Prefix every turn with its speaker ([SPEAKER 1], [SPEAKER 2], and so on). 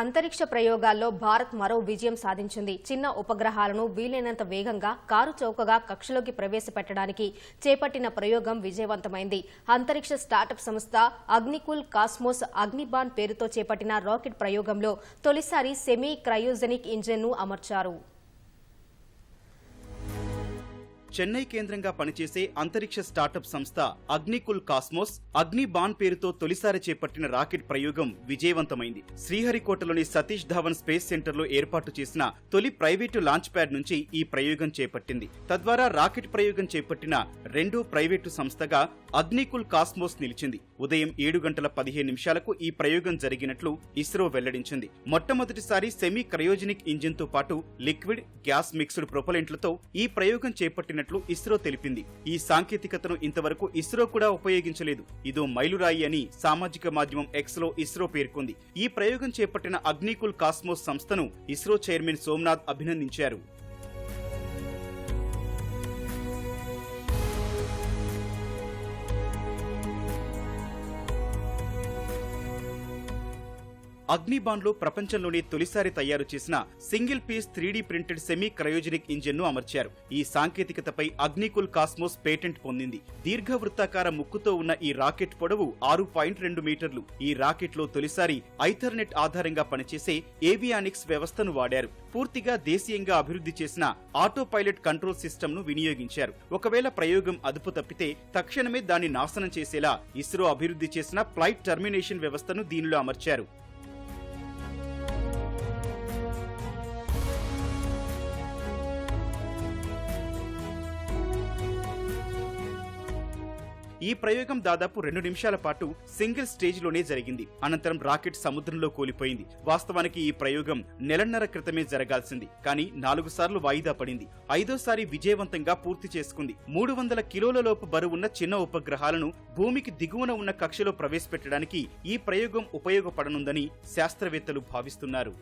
[SPEAKER 1] అంతరిక్ష ప్రయోగాల్లో భారత్ మరో విజయం సాధించింది. చిన్న ఉపగ్రహాలను వీలైనంత వేగంగా కారు చౌకగా కక్షలోకి ప్రవేశపెట్టడానికి చేపట్టిన ప్రయోగం విజయవంతమైంది. అంతరిక్ష స్టార్టప్ సంస్థ అగ్నికుల్ కాస్మోస్ అగ్నిబాన్ పేరుతో చేపట్టిన రాకెట్ ప్రయోగంలో తొలిసారి సెమీ క్రయోజెనిక్ ఇంజిన్ను అమర్చారు.
[SPEAKER 2] చెన్నై కేంద్రంగా పనిచేసే అంతరిక్ష స్టార్టప్ సంస్థ అగ్నికుల్ కాస్మోస్ అగ్ని బాన్ పేరుతో తొలిసారి చేపట్టిన రాకెట్ ప్రయోగం విజయవంతమైంది. శ్రీహరికోటలోని సతీష్ ధావన్ స్పేస్ సెంటర్లో ఏర్పాటు చేసిన తొలి ప్రైవేటు లాంచ్ ప్యాడ్ నుంచి ఈ ప్రయోగం చేపట్టింది. తద్వారా రాకెట్ ప్రయోగం చేపట్టిన రెండో ప్రైవేటు సంస్థగా అగ్నికుల్ కాస్మోస్ నిలిచింది. ఉదయం ఏడు గంటల పదిహేను నిమిషాలకు ఈ ప్రయోగం జరిగినట్లు ఇస్రో వెల్లడించింది. మొట్టమొదటిసారి సెమీ క్రయోజెనిక్ ఇంజిన్తో పాటు లిక్విడ్ గ్యాస్ మిక్స్డ్ ప్రొపలెంట్లతో ఈ ప్రయోగం చేపట్టిన చేపట్టినట్లు ఇస్రో తెలిపింది. ఈ సాంకేతికతను ఇంతవరకు ఇస్రో కూడా ఉపయోగించలేదు. ఇదో మైలురాయి అని సామాజిక మాధ్యమం ఎక్స్లో ఇస్రో పేర్కొంది. ఈ ప్రయోగం చేపట్టిన అగ్నికుల్ కాస్మోస్ సంస్థను ఇస్రో చైర్మన్ సోమనాథ్ అభినందించారు. అగ్నిబాన్లో ప్రపంచంలోనే తొలిసారి తయారు చేసిన single piece three D printed semi cryogenic ఇంజిన్ను అమర్చారు. ఈ సాంకేతికతపై అగ్నికుల్ కాస్మోస్ పేటెంట్ పొందింది. దీర్ఘవృత్తాకార ముక్కుతో ఉన్న ఈ రాకెట్ పొడవు ఆరు పాయింట్ రెండు మీటర్లు. ఈ రాకెట్లో తొలిసారి ఐథర్నెట్ ఆధారంగా పనిచేసే ఏవియానిక్స్ వ్యవస్థను వాడారు. పూర్తిగా దేశీయంగా అభివృద్ధి చేసిన ఆటో పైలట్ కంట్రోల్ సిస్టమ్ను వినియోగించారు. ఒకవేళ ప్రయోగం అదుపు తప్పితే తక్షణమే దాన్ని నాశనం చేసేలా ఇస్రో అభివృద్ధి చేసిన ఫ్లైట్ టర్మినేషన్ వ్యవస్థను దీనిలో అమర్చారు. ఈ ప్రయోగం దాదాపు రెండు నిమిషాల పాటు సింగిల్ స్టేజ్లోనే జరిగింది. అనంతరం రాకెట్ సముద్రంలో కూలిపోయింది. వాస్తవానికి ఈ ప్రయోగం నెలన్నర క్రితమే జరగాల్సింది. కానీ నాలుగు సార్లు వాయిదా పడింది. ఐదోసారి విజయవంతంగా పూర్తి చేసుకుంది. మూడు వందల కిలోల లోపు బరువున్న చిన్న ఉపగ్రహాలను భూమికి దిగువన ఉన్న కక్షలో ప్రవేశపెట్టడానికి ఈ ప్రయోగం ఉపయోగపడనుందని శాస్త్రవేత్తలు భావిస్తున్నారు.